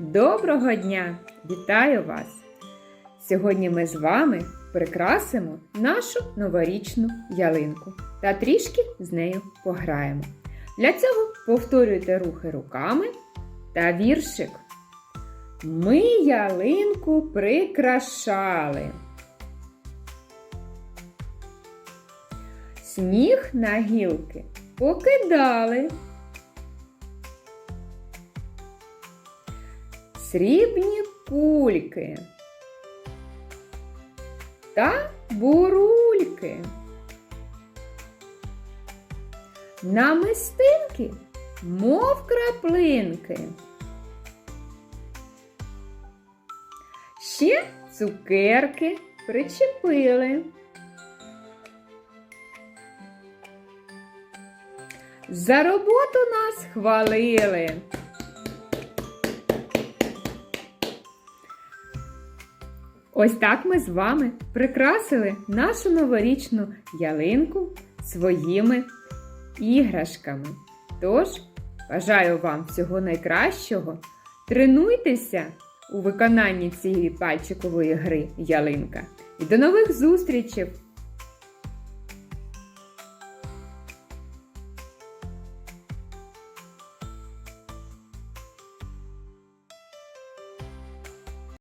Доброго дня! Вітаю вас! Сьогодні ми з вами прикрасимо нашу новорічну ялинку та трішки з нею пограємо. Для цього повторюйте рухи руками та віршик. Ми ялинку прикрашали. Сніг на гілки покидали. Срібні кульки та бурульки. Намистинки, мов краплинки. Ще цукерки причепили. За роботу нас хвалили. Ось так ми з вами прикрасили нашу новорічну ялинку своїми іграшками. Тож, бажаю вам всього найкращого. Тренуйтеся у виконанні цієї пальчикової гри ялинка. І до нових зустрічей!